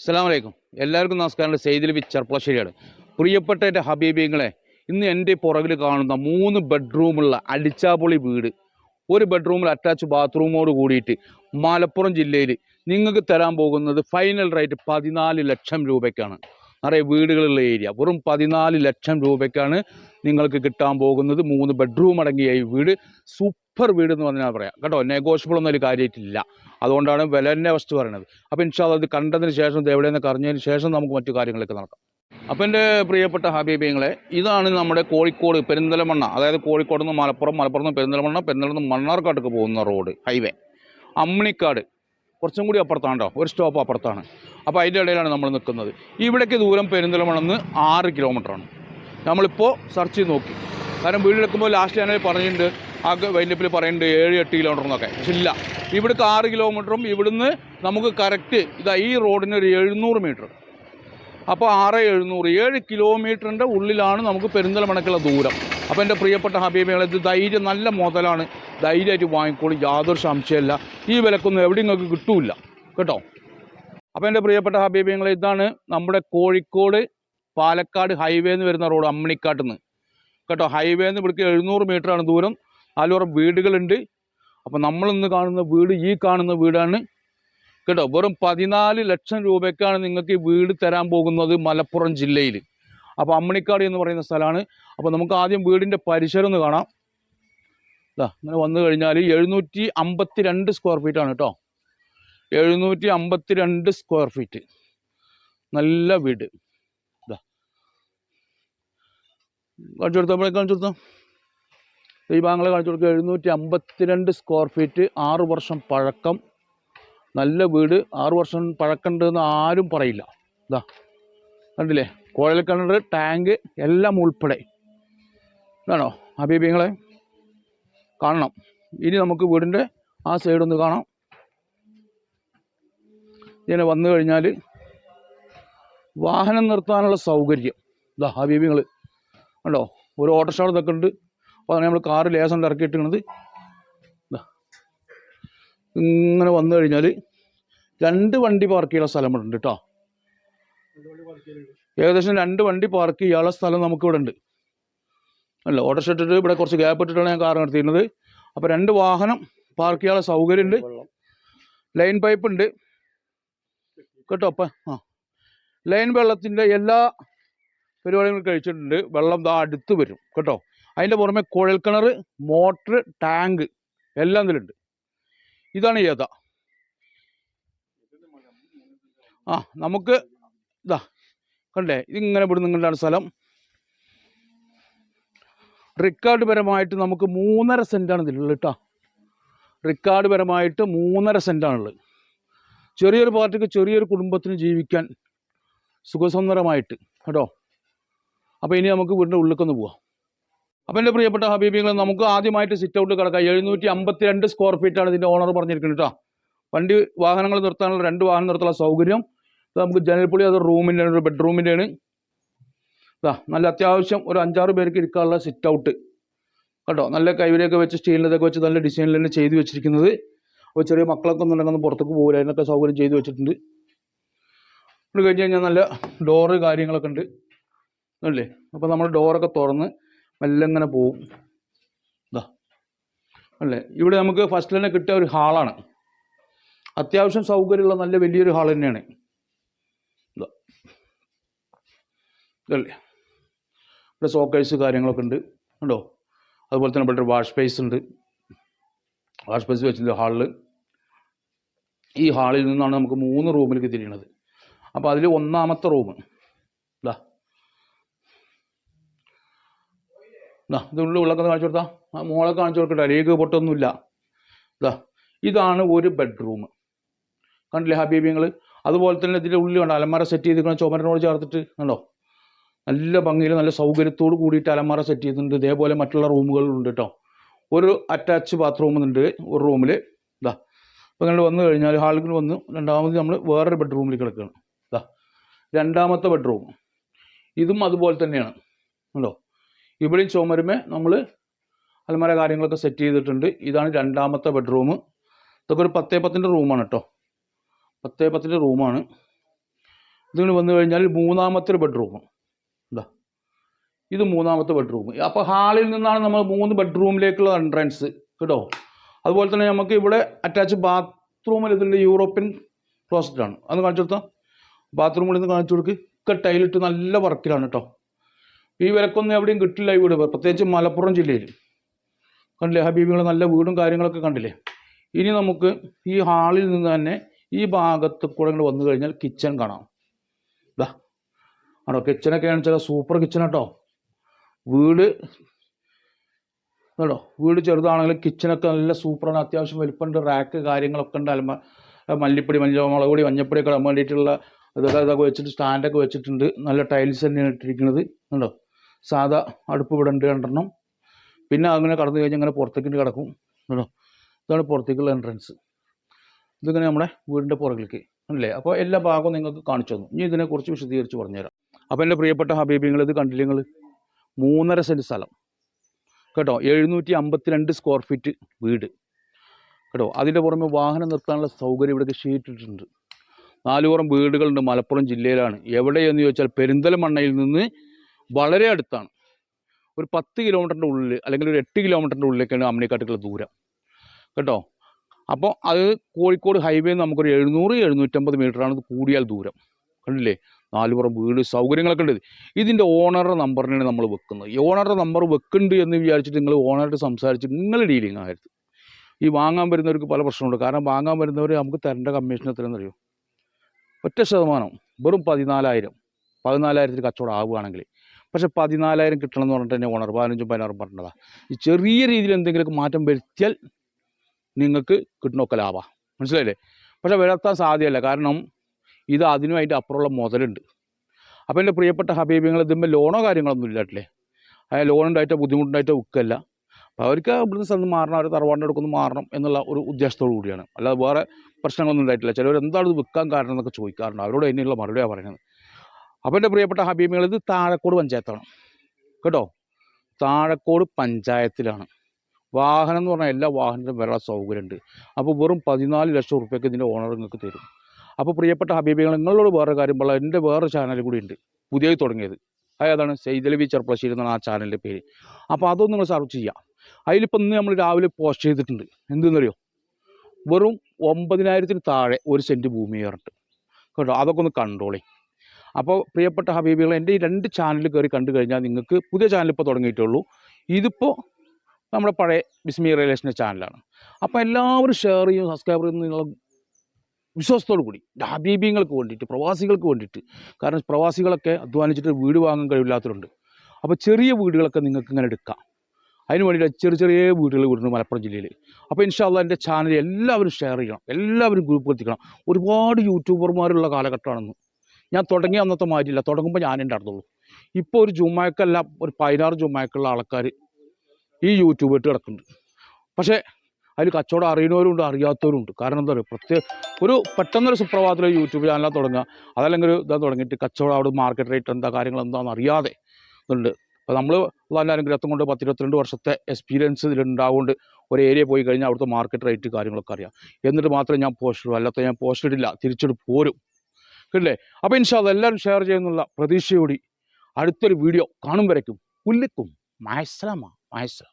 അസ്സാം വലൈക്കും എല്ലാവർക്കും നമസ്കാരം. സെയ്തിൽ വി ചെർപ്പളശ്ശേരിയാണ് പ്രിയപ്പെട്ട എന്റെ ഹബീബിങ്ങളെ ഇന്ന് എന്റെ പുറകിൽ കാണുന്ന മൂന്ന് ബെഡ്റൂമുള്ള അടിച്ചാപൊളി വീട്. ഒരു ബെഡ്റൂമിൽ അറ്റാച്ച് ബാത്റൂമോട് കൂടിയിട്ട് മലപ്പുറം ജില്ലയിൽ നിങ്ങൾക്ക് തരാൻ പോകുന്നത് ഫൈനൽ റേറ്റ് പതിനാല് ലക്ഷം രൂപയ്ക്കാണ്. നിറയെ വീടുകളുള്ള ഏരിയ. വെറും പതിനാല് ലക്ഷം രൂപയ്ക്കാണ് നിങ്ങൾക്ക് കിട്ടാൻ പോകുന്നത് മൂന്ന് ബെഡ്റൂം അടങ്ങിയ ഈ വീട്. സൂപ്പർ വീട് എന്ന് പറഞ്ഞാൽ പറയാം. കേട്ടോ നെഗോഷ്യബിൾ ഒന്നും ഒരു കാര്യമായിട്ടില്ല അതുകൊണ്ടാണ് വില വിലന്റെ വസ്തു പറയുന്നത് അപ്പോൾ ഇൻഷാല്ല അത് കണ്ടതിന് ശേഷം എവിടെയെന്ന് കറിഞ്ഞതിന് ശേഷം നമുക്ക് മറ്റു കാര്യങ്ങളൊക്കെ നടക്കാം അപ്പം എന്റെ പ്രിയപ്പെട്ട ഹബീബിങ്ങളെ ഇതാണ് നമ്മുടെ കോഴിക്കോട് പെരിന്തലമണ്ണ. അതായത് കോഴിക്കോട് നിന്ന് മലപ്പുറം മലപ്പുറം നിന്ന് പെരിന്തലമണ്ണ പെരിന്തലം നിന്ന് മണ്ണാർക്കാട്ടേക്ക് പോകുന്ന റോഡ് ഹൈവേ. അമ്മിണിക്കാട്. കുറച്ചും കൂടി അപ്പുറത്താണ് കേട്ടോ ഒരു സ്റ്റോപ്പ് അപ്പുറത്താണ്. അപ്പോൾ അതിന്റെ ഇടയിലാണ് നമ്മൾ നിൽക്കുന്നത്. ഇവിടേക്ക് ദൂരം പെരിന്തലമണ്ണെന്ന് ആറ് കിലോമീറ്ററാണ് നമ്മളിപ്പോൾ സെർച്ച് ചെയ്ത് നോക്കി. കാരണം വീടെടുക്കുമ്പോൾ ലാസ്റ്റ് ഞാൻ പറഞ്ഞിട്ടുണ്ട് ആ വൈൻഡപ്പിൽ പറയുന്നുണ്ട് ഏഴ് എട്ട് കിലോമീറ്റർ എന്നൊക്കെ. പക്ഷെ ഇല്ല. ഇവിടുത്തെ ആറ് കിലോമീറ്ററും ഇവിടുന്ന് നമുക്ക് കറക്റ്റ് ഇതാ ഈ റോഡിന് ഒരു എഴുന്നൂറ് മീറ്റർ അപ്പോൾ ആറ് എഴുന്നൂറ് ഏഴ് കിലോമീറ്ററിന്റെ ഉള്ളിലാണ് നമുക്ക് പെരിന്തൽമണക്കുള്ള ദൂരം. അപ്പോൾ എന്റെ പ്രിയപ്പെട്ട ഹബീബികളെ ഇത് ധൈര്യം നല്ല മുതലാണ്. ധൈര്യമായിട്ട് വാങ്ങിക്കോളും യാതൊരു സംശയമില്ല ഈ വിലക്കൊന്നും എവിടെ നിങ്ങൾക്ക് കിട്ടൂല കേട്ടോ? അപ്പോൾ എന്റെ പ്രിയപ്പെട്ട ഹബീബികളെ ഇതാണ് നമ്മുടെ കോഴിക്കോട് പാലക്കാട് ഹൈവേ എന്ന് വരുന്ന റോഡ് അമ്മണിക്കാട്ടിൽ നിന്ന് കേട്ടോ ഹൈവേ നിന്ന് ഇവിടേക്ക് എഴുന്നൂറ് ആണ് ദൂരം. നാലുപുറം വീടുകളുണ്ട്. അപ്പോൾ നമ്മൾ ഇന്ന് കാണുന്ന വീട് ഈ കാണുന്ന വീടാണ്. കേട്ടോ വെറും പതിനാല് ലക്ഷം രൂപയ്ക്കാണ് നിങ്ങൾക്ക് ഈ വീട് തരാൻ പോകുന്നത് മലപ്പുറം ജില്ലയിൽ അപ്പോൾ അമ്മണിക്കാട് എന്ന് പറയുന്ന സ്ഥലമാണ്. അപ്പോൾ നമുക്ക് ആദ്യം വീടിന്റെ പരിസരം ഒന്ന് കാണാം. ഇതാ ഇങ്ങനെ വന്നു കഴിഞ്ഞാൽ എഴുന്നൂറ്റി അമ്പത്തി രണ്ട് സ്ക്വയർ ഫീറ്റ് ആണ് കേട്ടോ. എഴുന്നൂറ്റി അമ്പത്തി രണ്ട് സ്ക്വയർ ഫീറ്റ് നല്ല വീട് ഇതാ കാണിച്ചു കൊടുത്തോ ഇവിടെ കാണിച്ചു കൊടുത്തോ ഈ ഭാഗങ്ങളെ കാണിച്ചു കൊടുക്കുക എഴുന്നൂറ്റി അമ്പത്തിരണ്ട് സ്ക്വയർ ഫീറ്റ് ആറ് വർഷം പഴക്കം. നല്ല വീട് ആറ് വർഷം പഴക്കമുണ്ടെന്ന് ആരും പറയില്ല. ഇതാ കണ്ടില്ലേ? കുഴൽ കിണർ ടാങ്ക് എല്ലാം ഉൾപ്പെടെ. ഇതാണോ? അബീബിങ്ങളെ കാണണം. ഇനി നമുക്ക് വീടിന്റെ ആ സൈഡ് ഒന്ന് കാണാം. ഇങ്ങനെ വന്നു കഴിഞ്ഞാൽ വാഹനം നിർത്താനുള്ള സൗകര്യം. ഇതാ ഹബീബിങ്ങൾ കണ്ടോ? ഒരു ഓട്ടോറിക്ഷ ഇതൊക്കെ ഉണ്ട് അപ്പോൾ അതാണ് നമ്മൾ കാറ് ലേസം ഇറക്കിയിട്ടിരുന്നത് ഇതാ ഇങ്ങനെ വന്നു കഴിഞ്ഞാൽ രണ്ട് വണ്ടി പാർക്ക് ചെയ്യാനുള്ള സ്ഥലം ഇവിടെ ഉണ്ട് കേട്ടോ ഏകദേശം രണ്ട് വണ്ടി പാർക്ക് ചെയ്യാനുള്ള സ്ഥലം നമുക്ക് ഇവിടെ ഉണ്ട്. അല്ല ഓട്ടോ ഇട്ടിട്ട് ഇവിടെ കുറച്ച് ഗ്യാപ്പ് ഇട്ടിട്ടാണ് ഞാൻ കാർ നിർത്തിയിരുന്നത്. അപ്പോൾ രണ്ട് വാഹനം പാർക്ക് ചെയ്യാനുള്ള സൗകര്യമുണ്ട്. ലൈൻ പൈപ്പ് ഉണ്ട്. കേട്ടോ അപ്പം ആ. ലൈൻ വെള്ളത്തിന്റെ എല്ലാ പരിപാടികളും കഴിച്ചിട്ടുണ്ട്. വെള്ളം ദാ അടുത്ത് വരും. കേട്ടോ? അതിന്റെ പുറമെ കുഴൽക്കിണർ മോട്ടർ ടാങ്ക് എല്ലാം ഇതിലുണ്ട്. ഇതാണ് യഥ ആ നമുക്ക് ഇതാ കണ്ടേ ഇതിങ്ങനെ ഇവിടെ നിങ്ങളുടെ സ്ഥലം. റിക്കാർഡ് പരമായിട്ട് നമുക്ക് മൂന്നര സെന്റാണ് ഇതിലുള്ളത് കേട്ടോ. റിക്കാർഡ് പരമായിട്ട് മൂന്നര സെന്റാണുള്ളത് ചെറിയൊരു പാർട്ടിക്ക് ചെറിയൊരു കുടുംബത്തിന് ജീവിക്കാൻ സുഖസുന്ദരമായിട്ട് കേട്ടോ? അപ്പോൾ ഇനി നമുക്ക് വീടിന്റെ ഉള്ളിലേക്കൊന്ന് പോവാം. അപ്പോൾ എന്റെ പ്രിയപ്പെട്ട ഹബീബികൾ നമുക്ക് ആദ്യമായിട്ട് സിറ്റ് ഔട്ട് കിടക്കാം. എഴുന്നൂറ്റി അമ്പത്തി രണ്ട് സ്ക്വയർ ഫീറ്റാണ് ഇതിന്റെ ഓണർ പറഞ്ഞിരിക്കുന്നത് കേട്ടോ വണ്ടി വാഹനങ്ങൾ നിർത്താനുള്ള രണ്ട് വാഹനം നിർത്താനുള്ള സൗകര്യം. നമുക്ക് പൊളി അത് റൂമിന്റെ ഒരു ബെഡ്റൂമിന്റെയാണ് ഇതാ നല്ല അത്യാവശ്യം ഒരു അഞ്ചാറ് പേർക്ക് ഇരിക്കാനുള്ള സിറ്റ് ഔട്ട് കേട്ടോ നല്ല കൈവരിയൊക്കെ വെച്ച് സ്റ്റീലിന്റെതൊക്കെ വെച്ച് നല്ല ഡിസൈനിൽ തന്നെ ചെയ്തു വെച്ചിരിക്കുന്നത്. അപ്പോൾ ചെറിയ മക്കളൊക്കെ ഒന്നും ഉണ്ടെങ്കിൽ ഒന്ന് പുറത്തേക്ക് പോകില്ല അതിനൊക്കെ സൗകര്യം ചെയ്തു വെച്ചിട്ടുണ്ട്. അത് കഴിഞ്ഞ് കഴിഞ്ഞാൽ നല്ല ഡോറ് കാര്യങ്ങളൊക്കെ ഉണ്ട്. അല്ലേ അപ്പോൾ നമ്മൾ ഡോറൊക്കെ തുറന്ന് മെല്ലെ ഇങ്ങനെ പോവും. ഇതാ അല്ലേ? ഇവിടെ നമുക്ക് ഫസ്റ്റ് തന്നെ കിട്ടിയ ഒരു ഹാളാണ് അത്യാവശ്യം സൗകര്യമുള്ള നല്ല വലിയൊരു ഹാൾ തന്നെയാണ്. ഇതാ ഇതല്ലേ? ഇവിടെ സോക്കേഴ്സ് കാര്യങ്ങളൊക്കെ ഉണ്ട്. ഉണ്ടോ അതുപോലെ തന്നെ ഇവിടെ വാഷ് സ്പേസ് ഉണ്ട്. വാഷ് സ്പേസ് വെച്ചിട്ടുണ്ട് ഹാളിൽ ഈ ഹാളിൽ നിന്നാണ് നമുക്ക് മൂന്ന് റൂമിലേക്ക് തിരിയണത്. അപ്പോൾ അതിൽ ഒന്നാമത്തെ റൂം ഇതാ ഇതാ ഇതുള്ള ഉള്ളൊക്കെ കാണിച്ചു കൊടുത്താ. ആ മോളെ കാണിച്ചു കൊടുക്കട്ടെ ലീഗ് പൊട്ടൊന്നുമില്ല. ഇതാ ഇതാണ് ഒരു ബെഡ്റൂം. കണ്ടില്ലേ ഹബീബിങ്ങൾ അതുപോലെ തന്നെ ഇതിന്റെ ഉള്ളിൽ കണ്ടോ അലമാര സെറ്റ് ചെയ്തിരിക്കണം ചുമരനോട് ചേർത്തിട്ട് കണ്ടോ? നല്ല ഭംഗിയിൽ നല്ല സൗകര്യത്തോട് കൂടിയിട്ട് അലമാര സെറ്റ് ചെയ്തിട്ടുണ്ട്. ഇതേപോലെ മറ്റുള്ള റൂമുകളുണ്ട് കേട്ടോ. ഒരു അറ്റാച്ച് ബാത്റൂം ഉണ്ട് ഒരു റൂമിൽ ഇതാ അപ്പോൾ നിങ്ങൾ വന്നു കഴിഞ്ഞാൽ ഹാളിൽ വന്ന് രണ്ടാമത് നമ്മൾ വേറൊരു ബെഡ്റൂമിൽ കിടക്കുകയാണ്. ഇതാ രണ്ടാമത്തെ ബെഡ്റൂം. ഇതും അതുപോലെ തന്നെയാണ്. കണ്ടോ? ഇവിടെയും ചുമരുമേ നമ്മൾ അലമാര കാര്യങ്ങളൊക്കെ സെറ്റ് ചെയ്തിട്ടുണ്ട്. ഇതാണ് രണ്ടാമത്തെ ബെഡ്റൂം ഇതൊക്കെ ഒരു പത്തേ പത്തിന്റെ റൂമാണ് കേട്ടോ പത്തേ പത്തിന്റെ റൂമാണ് ഇതിങ്ങനെ വന്നു കഴിഞ്ഞാൽ മൂന്നാമത്തെ ഒരു ബെഡ്റൂം എന്താ ഇത് മൂന്നാമത്തെ ബെഡ്റൂം അപ്പോൾ ഹാളിൽ നിന്നാണ് നമ്മൾ മൂന്ന് ബെഡ്റൂമിലേക്കുള്ള എൻട്രൻസ് കേട്ടോ? അതുപോലെ തന്നെ നമുക്ക് ഇവിടെ അറ്റാച്ച് ബാത്റൂമിൽ ഇതിന്റെ യൂറോപ്യൻ ക്ലോസറ്റാണ് അത് കാണിച്ചു കൊടുത്താൽ ബാത്റൂമിൽ നിന്ന് കാണിച്ചു കൊടുക്കുക ടൈലിട്ട് നല്ല വർക്കിലാണ് കേട്ടോ ഈ വിലക്കൊന്നും എവിടെയും കിട്ടില്ല ഈ വീട്. പ്രത്യേകിച്ച് മലപ്പുറം ജില്ലയിൽ. കണ്ടില്ലേ? ഹബീബികൾ നല്ല വീടും കാര്യങ്ങളൊക്കെ കണ്ടില്ലേ? ഇനി നമുക്ക് ഈ ഹാളിൽ നിന്ന് തന്നെ ഈ ഭാഗത്ത് കൂടെ ഇങ്ങോട്ട് വന്നു കഴിഞ്ഞാൽ കിച്ചൺ കാണാം. ഇതാ ആണോ കിച്ചണൊക്കെ ആണെന്ന് വെച്ചാൽ സൂപ്പർ കിച്ചൺ കേട്ടോ വീട് കേട്ടോ വീട് ചെറുതാണെങ്കിലും കിച്ചണൊക്കെ നല്ല സൂപ്പറാണ് അത്യാവശ്യം വലിപ്പമുണ്ട്. റാക്ക് കാര്യങ്ങളൊക്കെ ഉണ്ട്. അലമ മല്ലിപ്പൊടി മഞ്ഞ മുളക് പൊടി മഞ്ഞപ്പൊടി ഇടാൻ വേണ്ടിയിട്ടുള്ള ഇതൊക്കെ ഇതൊക്കെ വെച്ചിട്ട് സ്റ്റാൻഡൊക്കെ വെച്ചിട്ടുണ്ട്. നല്ല ടൈൽസ് തന്നെയാണ് ഇട്ടിരിക്കുന്നത്. കണ്ടോ? സാധാ അടുപ്പ് ഇവിടെ ഉണ്ട് രണ്ടെണ്ണം. പിന്നെ അങ്ങനെ കടന്നു കഴിഞ്ഞാൽ ഇങ്ങനെ പുറത്തേക്ക് കിടക്കും. കേട്ടോ ഇതാണ് പുറത്തേക്കുള്ള എൻട്രൻസ് ഇതിങ്ങനെ നമ്മുടെ വീടിന്റെ പുറകിലേക്ക്. അല്ലേ? അപ്പോൾ എല്ലാ ഭാഗവും നിങ്ങൾക്ക് കാണിച്ചു തന്നു. ഇനി ഇതിനെക്കുറിച്ച് വിശദീകരിച്ച് പറഞ്ഞുതരാം. അപ്പോൾ എന്റെ പ്രിയപ്പെട്ട ഹബീബിങ്ങൾ ഇത് കണ്ടില്ലേ നിങ്ങൾ? മൂന്നര സെന്റ് സ്ഥലം. കേട്ടോ? എഴുന്നൂറ്റി അമ്പത്തിരണ്ട് സ്ക്വയർ ഫീറ്റ് വീട്. കേട്ടോ? അതിന്റെ പുറമെ വാഹനം നിർത്താനുള്ള സൗകര്യം ഇവിടേക്ക് ഷീറ്റിട്ടുണ്ട് നാലുപുറം വീടുകളുണ്ട് മലപ്പുറം ജില്ലയിലാണ്. എവിടെയെന്ന് ചോദിച്ചാൽ പെരിന്തൽമണ്ണയിൽ നിന്ന് വളരെ അടുത്താണ്. ഒരു പത്ത് കിലോമീറ്ററിന്റെ ഉള്ളിൽ അല്ലെങ്കിൽ ഒരു എട്ട് കിലോമീറ്ററിന്റെ ഉള്ളിലേക്കാണ് അമ്മിനിക്കാട്ടുള്ള ദൂരം. കേട്ടോ? അപ്പോൾ അത് കോഴിക്കോട് ഹൈവേ നമുക്കൊരു എഴുന്നൂറ് എഴുന്നൂറ്റമ്പത് ഇത് കൂടിയാൽ ദൂരം. കണ്ടില്ലേ? നാലുപുറം വീട് സൗകര്യങ്ങളൊക്കെ ഉണ്ട്. ഇതിന്റെ ഓണറുടെ നമ്പറിനാണ് നമ്മൾ വെക്കുന്നത്. ഈ ഓണറുടെ നമ്പർ വെക്കുന്നുണ്ട് എന്ന് വിചാരിച്ചിട്ട് നിങ്ങൾ ഓണറായിട്ട് സംസാരിച്ച് നിങ്ങൾ ഡീലിംഗ് ആയിരുന്നു ഈ വാങ്ങാൻ വരുന്നവർക്ക് പല പ്രശ്നമുണ്ട്. കാരണം വാങ്ങാൻ വരുന്നവർ നമുക്ക് തരേണ്ട കമ്മീഷൻ എത്രയെന്നറിയോ ഒറ്റ ശതമാനം. വെറും പതിനാലായിരം. പതിനാലായിരത്തിന് കച്ചവടം ആവുകയാണെങ്കിൽ പക്ഷെ പതിനാലായിരം കിട്ടണം എന്ന് പറഞ്ഞിട്ട് തന്നെ ഓണർ പതിനഞ്ചും പതിനാറും പറഞ്ഞതാണ് ഈ ചെറിയ രീതിയിൽ എന്തെങ്കിലുമൊക്കെ മാറ്റം വരുത്തിയാൽ നിങ്ങൾക്ക് കിട്ടണമൊക്കെ ലാഭമാണ് മനസ്സിലായില്ലേ? പക്ഷെ വരുത്താൻ സാധ്യമല്ല കാരണം ഇത് അതിനുമായിട്ട് അപ്പുറമുള്ള മുതലുണ്ട്. അപ്പോൾ എന്റെ പ്രിയപ്പെട്ട ഹബീബിങ്ങൾ ഇതിന്മേൽ ലോണോ കാര്യങ്ങളൊന്നും ഇല്ലാട്ടില്ലേ? അതായത് ലോൺ ഉണ്ടായിട്ടോ ബുദ്ധിമുട്ടുണ്ടായിട്ടോ വിൽക്കല്ല അപ്പോൾ അവർക്ക് ഇവിടുന്ന് സ്ഥലത്ത് മാറണം. അവർ തറവാടിന്റെ അടുക്കൊന്ന് മാറണം എന്നുള്ള ഒരു ഉദ്ദേശത്തോടു കൂടിയാണ്. അല്ലാതെ വേറെ പ്രശ്നങ്ങളൊന്നും ഉണ്ടായിട്ടില്ല. ചിലവർ എന്താണ് ഇത് വിൽക്കാൻ കാരണം എന്നൊക്കെ ചോദിക്കാറുണ്ട്. അവരോട് അതിനുള്ള മറുപടിയാണ് പറയുന്നത്. അപ്പോൾ എന്റെ പ്രിയപ്പെട്ട ഹബീബികൾ ഇത് താഴക്കോട് പഞ്ചായത്താണ്. കേട്ടോ? താഴക്കോട് പഞ്ചായത്തിലാണ്. വാഹനം എന്ന് പറഞ്ഞാൽ എല്ലാ വാഹനത്തിനും വരാൻ സൗകര്യമുണ്ട്. അപ്പോൾ വെറും പതിനാല് ലക്ഷം റുപ്യക്ക് ഇതിന്റെ ഓണർ നിങ്ങൾക്ക് തരും. അപ്പോൾ പ്രിയപ്പെട്ട ഹബീബികൾ നിങ്ങളോട് വേറെ കാര്യം പറയാം. എന്റെ വേറെ ചാനൽ കൂടി ഉണ്ട്. പുതിയായി തുടങ്ങിയത്. അതാണ് സെയ്തലവി ചെർപ്പളശ്ശേരി എന്നാണ് ആ ചാനലിന്റെ പേര്. അപ്പോൾ അതൊന്നും നിങ്ങൾ സർച്ച് ചെയ്യാം അതിലിപ്പോൾ ഇന്ന് നമ്മൾ രാവിലെ പോസ്റ്റ് ചെയ്തിട്ടുണ്ട്. എന്തെന്നറിയോ? വെറും ഒമ്പതിനായിരത്തിന് താഴെ ഒരു സെന്റ് ഭൂമി കയറിട്ട് കേട്ടോ? അതൊക്കെ ഒന്ന് കണ്ടോളേ. അപ്പോൾ പ്രിയപ്പെട്ട ഹബീബികൾ എന്റെ ഈ രണ്ട് ചാനൽ കയറി കണ്ടു കഴിഞ്ഞാൽ നിങ്ങൾക്ക് പുതിയ ചാനൽ ഇപ്പോൾ തുടങ്ങിയിട്ടുള്ളൂ ഇതിപ്പോൾ നമ്മുടെ പഴയ ബിസ്മി റിലേഷന്റെ ചാനലാണ് അപ്പോൾ എല്ലാവരും ഷെയർ ചെയ്യും സബ്സ്ക്രൈബ് ചെയ്യുന്ന നിങ്ങൾ വിശ്വാസത്തോടു കൂടി. ഹബീബിങ്ങൾക്ക് വേണ്ടിയിട്ട് പ്രവാസികൾക്ക് വേണ്ടിയിട്ട്. കാരണം പ്രവാസികളൊക്കെ അധ്വാനിച്ചിട്ട് വീട് വാങ്ങാൻ കഴിവില്ലാത്തവരുണ്ട്. അപ്പോൾ ചെറിയ വീടുകളൊക്കെ നിങ്ങൾക്ക് ഇങ്ങനെ എടുക്കാം. അതിന് വേണ്ടിയിട്ട് ചെറിയ ചെറിയ വീടുകൾ വിടുന്നു മലപ്പുറം ജില്ലയിൽ. അപ്പോൾ ഇൻഷാല്ല എന്റെ ചാനൽ എല്ലാവരും ഷെയർ ചെയ്യണം. എല്ലാവരും ഗ്രൂപ്പ് എത്തിക്കണം. ഒരുപാട് യൂട്യൂബർമാരുള്ള കാലഘട്ടമാണെന്ന്. ഞാൻ തുടങ്ങിയ അന്നത്തെ മാറ്റില്ല തുടങ്ങുമ്പോൾ ഞാൻ ഉണ്ടായിരുന്നുള്ളൂ. ഇപ്പോൾ ഒരു ജുമാക്കല്ല ഒരു പതിനാറ് ജുമാക്കുള്ള ആൾക്കാർ ഈ യൂട്യൂബ് ഇട്ട് കിടക്കുന്നുണ്ട്. പക്ഷേ അതിൽ കച്ചവടം അറിയുന്നവരുണ്ട് അറിയാത്തവരുണ്ട്. കാരണം എന്താ പറയുക പ്രത്യേക ഒരു പെട്ടെന്നൊരു സുപ്രഭാതത്തിൽ യൂട്യൂബ് ചാനലാണ് തുടങ്ങുക. അതല്ലെങ്കിൽ ഇതാ തുടങ്ങിയിട്ട് കച്ചവടം അവിടെ മാർക്കറ്റ് റേറ്റ് എന്താ കാര്യങ്ങൾ എന്താണെന്ന് അറിയാതെ ഇതുണ്ട്. അപ്പോൾ നമ്മൾ നല്ല അനുഗ്രഹം കൊണ്ട് പത്തിരുപത്തിരണ്ട് വർഷത്തെ എക്സ്പീരിയൻസ് ഇതിലുണ്ടാവുകൊണ്ട് ഒരു ഏരിയ പോയി കഴിഞ്ഞാൽ അവിടുത്തെ മാർക്കറ്റ് റേറ്റ് കാര്യങ്ങളൊക്കെ അറിയാം. എന്നിട്ട് മാത്രമേ ഞാൻ പോസ്റ്റ് ഇടൂ അല്ലാത്ത ഞാൻ പോസ്റ്റ് ഇടില്ല. തിരിച്ചിട്ട് പോരും. കിട്ടില്ലേ അപ്പോൾ ഇൻഷാല്ല എല്ലാവരും ഷെയർ ചെയ്യുന്നുള്ള പ്രതീക്ഷയോടി അടുത്തൊരു വീഡിയോ കാണും വരയ്ക്കും. പുല്ലിക്കും. മായസ്ലാമ മായസ്ലാം